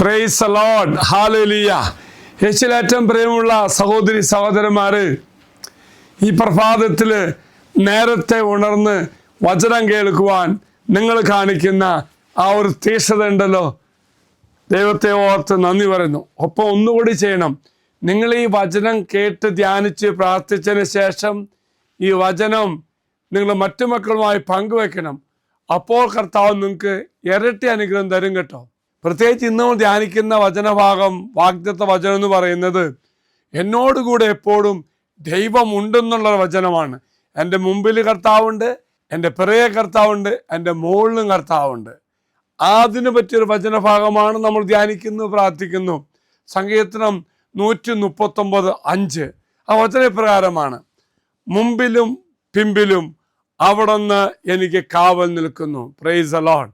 Price allowed ഹാലലിയ യേശുലേറ്റം പ്രിയമുള്ള സഹോദരി സഹോദരന്മാര് ഈ പ്രഭാതത്തിൽ നേരത്തെ ഉണർന്ന് വചനം കേൾക്കുവാൻ നിങ്ങൾ കാണിക്കുന്ന ആ ഒരു തീക്ഷത ഉണ്ടല്ലോ. ദൈവത്തെ ഓർത്ത് നന്ദി പറയുന്നു. ഒപ്പം ഒന്നുകൂടി ചെയ്യണം. നിങ്ങൾ ഈ വചനം കേട്ട് ധ്യാനിച്ച് പ്രാർത്ഥിച്ചതിന് ശേഷം ഈ വചനം നിങ്ങൾ മറ്റു മക്കളുമായി പങ്കുവെക്കണം. അപ്പോൾ കർത്താവ് നിങ്ങൾക്ക് ഇരട്ടി അനുഗ്രഹം തരും കേട്ടോ. പ്രത്യേകിച്ച് ഇന്ന് നമ്മൾ ധ്യാനിക്കുന്ന വചനഭാഗം വാഗ്ദത്ത വചനം എന്ന് പറയുന്നത് എന്നോടുകൂടെ എപ്പോഴും ദൈവമുണ്ടെന്നുള്ള വചനമാണ്. എന്റെ മുമ്പിൽ കർത്താവുണ്ട് എന്റെ പിറകെ കർത്താവുണ്ട് എന്റെ മുകളിലും കർത്താവുണ്ട്. അതിന് പറ്റിയൊരു വചനഭാഗമാണ് നമ്മൾ ധ്യാനിക്കുന്നു പ്രാർത്ഥിക്കുന്നു. സങ്കീർത്തനം നൂറ്റി മുപ്പത്തൊമ്പത് അഞ്ച്. ആ വചനപ്രകാരമാണ് മുമ്പിലും പിമ്പിലും അവിടുന്ന് എനിക്ക് കാവൽ നിൽക്കുന്നു. പ്രൈസ് അലോൺ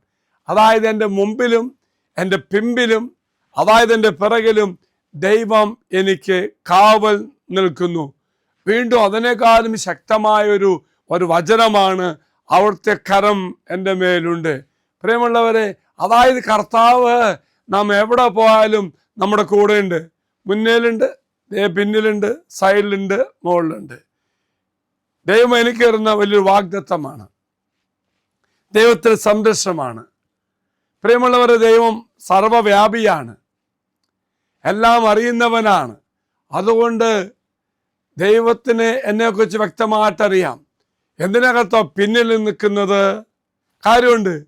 അതായത് എന്റെ മുമ്പിലും എന്റെ പിമ്പിലും അതായത് എന്റെ പിറകിലും ദൈവം എനിക്ക് കാവൽ നിൽക്കുന്നു. വീണ്ടും അതിനേക്കാളും ശക്തമായൊരു ഒരു വചനമാണ് അവിടുത്തെ കരം എന്റെ മേലുണ്ട്. പ്രിയമുള്ളവരെ അതായത് കർത്താവ് നാം എവിടെ പോയാലും നമ്മുടെ കൂടെയുണ്ട്. മുന്നിലുണ്ട് പിന്നിലുണ്ട് സൈഡിലുണ്ട് മുകളിലുണ്ട്. ദൈവം എനിക്ക് തരുന്ന വലിയൊരു വാഗ്ദത്തമാണ്. ദൈവത്തിന് സംരക്ഷണമാണ് പ്രിയമുള്ളവരെ ദൈവം സർവവ്യാപിയാണ്. എല്ലാം അറിയുന്നവനാണ്. അതുകൊണ്ട് ദൈവത്തിന് എന്നെക്കുറിച്ച് വ്യക്തമായിട്ടറിയാം. എന്തിനകത്തോ പിന്നിൽ നിൽക്കുന്നത്? കാര്യമുണ്ട്.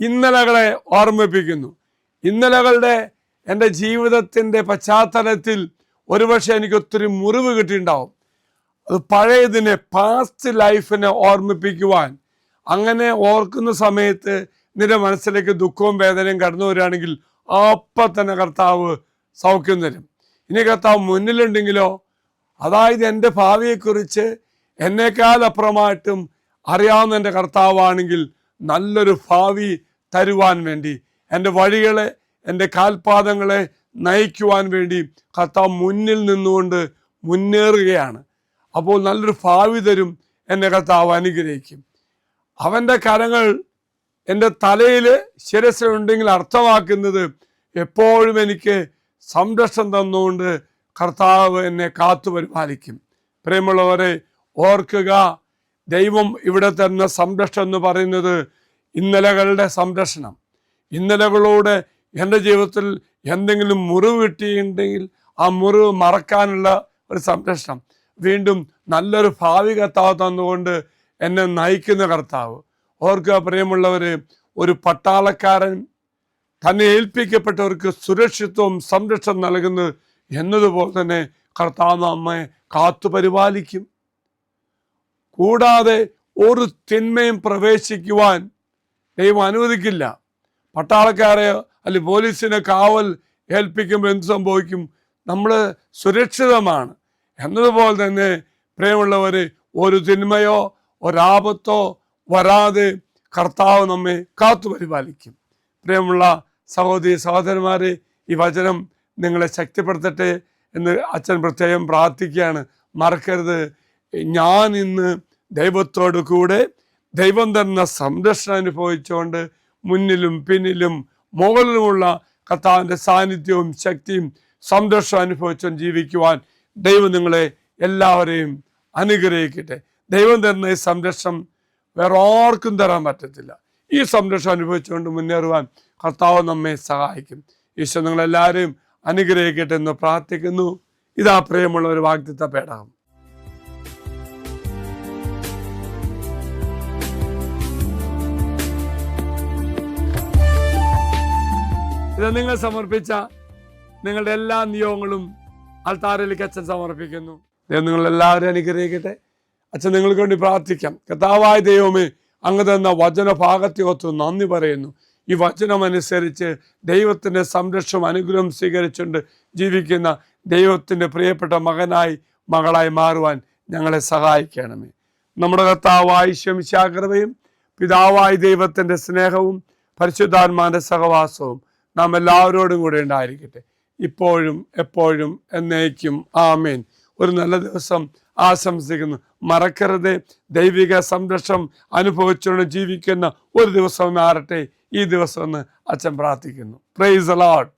ഇന്നലകളെ ഓർമ്മിപ്പിക്കുന്നു. ഇന്നലകളുടെ എന്റെ ജീവിതത്തിന്റെ പശ്ചാത്തലത്തിൽ ഒരുപക്ഷെ എനിക്ക് ഒത്തിരി മുറിവ് കിട്ടിയിട്ടുണ്ടാവും. അത് പഴയതിനെ പാസ്റ്റ് ലൈഫിനെ ഓർമ്മിപ്പിക്കുവാൻ. അങ്ങനെ ഓർക്കുന്ന സമയത്ത് നിന്റെ മനസ്സിലേക്ക് ദുഃഖവും വേദനയും കടന്നു വരികയാണെങ്കിൽ അപ്പം തന്നെ കർത്താവ് സൗഖ്യം തരും. ഇനി കർത്താവ് മുന്നിലുണ്ടെങ്കിലോ അതായത് എന്റെ ഭാവിയെക്കുറിച്ച് എന്നേക്കാൾ അപ്പുറമായിട്ടും അറിയാവുന്ന എന്റെ കർത്താവാണെങ്കിൽ നല്ലൊരു ഭാവി തരുവാൻ വേണ്ടി എന്റെ വഴികളെ എന്റെ കാൽപാദങ്ങളെ നയിക്കുവാൻ വേണ്ടി കർത്താവ് മുന്നിൽ നിന്നുകൊണ്ട് മുന്നേറുകയാണ്. അപ്പോൾ നല്ലൊരു ഭാവി തരും എന്നെ കർത്താവ് അനുഗ്രഹിക്കും. അവന്റെ കരങ്ങൾ എന്റെ തലയിൽ ശിരസിലുണ്ടെങ്കിൽ അർത്ഥമാക്കുന്നത് എപ്പോഴും എനിക്ക് സംരക്ഷണം തന്നുകൊണ്ട് കർത്താവ് എന്നെ കാത്തു പരിപാലിക്കും. പ്രിയമുള്ളവരെ ഓർക്കുക ദൈവം ഇവിടെ തരുന്ന സംരക്ഷണം എന്ന് പറയുന്നത് ഇന്നലകളുടെ സംരക്ഷണം. ഇന്നലകളോട് എന്റെ ജീവിതത്തിൽ എന്തെങ്കിലും മുറിവ് കിട്ടിയിട്ടുണ്ടെങ്കിൽ ആ മുറിവ് മറക്കാനുള്ള ഒരു സംരക്ഷണം. വീണ്ടും നല്ലൊരു ഭാവി കർത്താവ് തന്നുകൊണ്ട് എന്നെ നയിക്കുന്ന കർത്താവ്. ഓർക്കുക പ്രിയമുള്ളവരെ ഒരു പട്ടാളക്കാരൻ തന്നെ ഏൽപ്പിക്കപ്പെട്ടവർക്ക് സുരക്ഷിത്വവും സംരക്ഷണം നൽകുന്നു എന്നതുപോലെ തന്നെ കർത്താവ് നമ്മെ കാത്തു പരിപാലിക്കും. കൂടാതെ ഒരു തിന്മയും പ്രവേശിക്കുവാൻ ദൈവം അനുവദിക്കില്ല. പട്ടാളക്കാരെ അല്ലെ പോലീസിനെ കാവൽ ഏൽപ്പിക്കുമ്പോൾ എന്ത് സംഭവിക്കും? നമ്മൾ സുരക്ഷിതമാണ്. എന്നതുപോലെ തന്നെ പ്രിയമുള്ളവർ ഒരു തിന്മയോ ഒരാപത്തോ വരാതെ കർത്താവ് നമ്മെ കാത്തു പരിപാലിക്കും. പ്രിയമുള്ള സഹോദരി സഹോദരന്മാരെ ഈ വചനം നിങ്ങളെ ശക്തിപ്പെടുത്തട്ടെ എന്ന് അച്ഛൻ പ്രത്യേകം പ്രാർത്ഥിക്കുകയാണ്. മറക്കരുത്. ഞാൻ ഇന്ന് ദൈവത്തോടു കൂടെ ദൈവം തരുന്ന സംരക്ഷണം അനുഭവിച്ചുകൊണ്ട് മുന്നിലും പിന്നിലും മുകളിലുമുള്ള കർത്താവിന്റെ സാന്നിധ്യവും ശക്തിയും സംരക്ഷണം അനുഭവിച്ചും ജീവിക്കുവാൻ ദൈവം നിങ്ങളെ എല്ലാവരെയും അനുഗ്രഹിക്കട്ടെ. ദൈവം തരുന്ന സംരക്ഷണം വേറെ ആർക്കും തരാൻ പറ്റത്തില്ല. ഈ സംരക്ഷണം അനുഭവിച്ചുകൊണ്ട് മുന്നേറുവാൻ കർത്താവ് നമ്മെ സഹായിക്കും. ഈശോ നിങ്ങളെല്ലാവരെയും അനുഗ്രഹിക്കട്ടെ എന്ന് പ്രാർത്ഥിക്കുന്നു. ഇതാ പ്രിയമുള്ള ഒരു വാഗ്ദത്ത പേടാം. ഇത് നിങ്ങൾ സമർപ്പിച്ച നിങ്ങളുടെ എല്ലാ നിയോഗങ്ങളും അൾത്താരയിലേക്ക് അച്ഛൻ സമർപ്പിക്കുന്നു. നിങ്ങൾ എല്ലാവരും അനുഗ്രഹിക്കട്ടെ. അച്ഛൻ നിങ്ങൾക്ക് വേണ്ടി പ്രാർത്ഥിക്കാം. കഥാവായ ദൈവമേ അങ്ങ് തന്ന വചന ഭാഗത്തെയൊത്ത് നന്ദി പറയുന്നു. ഈ വചനമനുസരിച്ച് ദൈവത്തിന്റെ സംരക്ഷണം അനുഗ്രഹം സ്വീകരിച്ചുകൊണ്ട് ജീവിക്കുന്ന ദൈവത്തിന്റെ പ്രിയപ്പെട്ട മകനായി മകളായി മാറുവാൻ ഞങ്ങളെ സഹായിക്കണമേ. നമ്മുടെ കർത്താവായ ശംശാഗ്രതയും പിതാവായ ദൈവത്തിന്റെ സ്നേഹവും പരിശുദ്ധാത്മാന്റെ സഹവാസവും നാം എല്ലാവരോടും കൂടെ ഉണ്ടായിരിക്കട്ടെ. ഇപ്പോഴും എപ്പോഴും എന്നേക്കും. ആമേൻ. ഒരു നല്ല ദിവസം ആശംസിക്കുന്നു. മറക്കരുത്. ദൈവിക സംരക്ഷണം അനുഭവിച്ചുകൊണ്ട് ജീവിക്കുന്ന ഒരു ദിവസം ആരട്ടെ ഈ ദിവസം എന്ന് അച്ഛൻ പ്രാർത്ഥിക്കുന്നു. Price allot